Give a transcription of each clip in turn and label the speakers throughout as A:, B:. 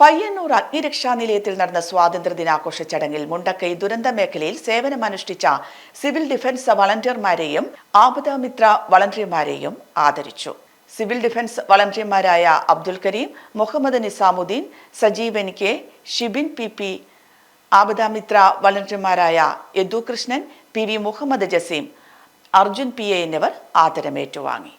A: പയ്യന്നൂർ അഗ്നിരക്ഷാ നിലയത്തിൽ നടന്ന സ്വാതന്ത്ര്യ ദിനാഘോഷ ചടങ്ങിൽ മുണ്ടക്കൈ ദുരന്ത മേഖലയിൽ സേവനമനുഷ്ഠിച്ച സിവിൽ ഡിഫൻസ് വളണ്ടിയർമാരെയും ആപദമിത്ര വളണ്ടിയർമാരെയും ആദരിച്ചു. Civil defence വളണ്ടിയർമാരായ Abdul Kareem Muhammad Nizamuddin Sajeevan K Shibin P P Aapadamitra വളണ്ടിയർമാരായ Yadu Krishnan P V Muhammad Jaseem Arjun P A എന്നിവർ ആദരമേറ്റുവാങ്ങി.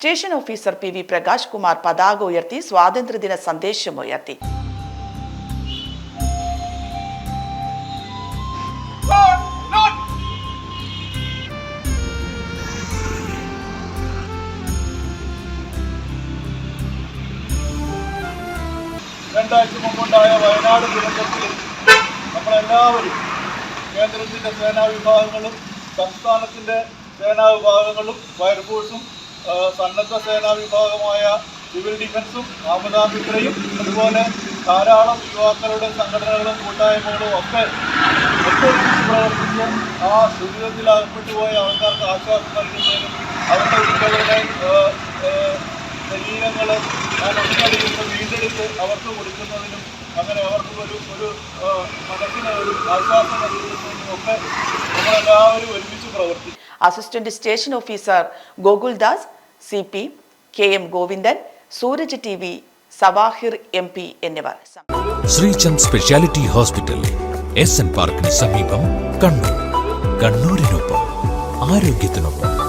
A: Station officer P V Prakash Kumar പതാക ഉയർത്തി സ്വാതന്ത്ര്യദിന സന്ദേശമുയർത്തി
B: രണ്ടാഴ്ച മുമ്പുണ്ടായ വയനാട് ദുരന്തത്തിൽ നമ്മളെല്ലാവരും കേന്ദ്രത്തിന്റെ സേനാ വിഭാഗങ്ങളും സംസ്ഥാനത്തിന്റെ സേനാ വിഭാഗങ്ങളും ഫയർഫോഴ്സും സന്നദ്ധ സേനാ വിഭാഗമായ സിവിൽ ഡിഫൻസും ആമദാമിത്രയും അതുപോലെ ധാരാളം യുവാക്കളുടെ സംഘടനകളും കൂട്ടായ്മകളും ഒക്കെ ഒത്തൊരുമിച്ച് പ്രവർത്തിച്ച് ആ ദുരിതത്തിലകപ്പെട്ടു പോയ ആൾക്കാർക്ക് ആശ്വാസം നൽകുന്നതിനും അവരുടെ കുട്ടികളുടെ ശരീരങ്ങൾ നിന്ന് വീണ്ടെടുത്ത് അവർക്ക് കൊടുക്കുന്നതിനും അങ്ങനെ അവർക്ക് ഒരു ഒരു മനസ്സിന് ഒരു ആശ്വാസം നൽകുന്നതിനും ഒക്കെ നമ്മളെല്ലാവരും ഒരുമിച്ച് പ്രവർത്തിക്കും.
A: Assistant station officer Gokuldas C P K M Govindan Sooraj T V Savahir M P എന്നിവർ.
C: Sreechand speciality hospital S N പാർക്കിന് സമീപം കണ്ണൂർ. കണ്ണൂരിനൊപ്പം ആരോഗ്യത്തിനൊപ്പം.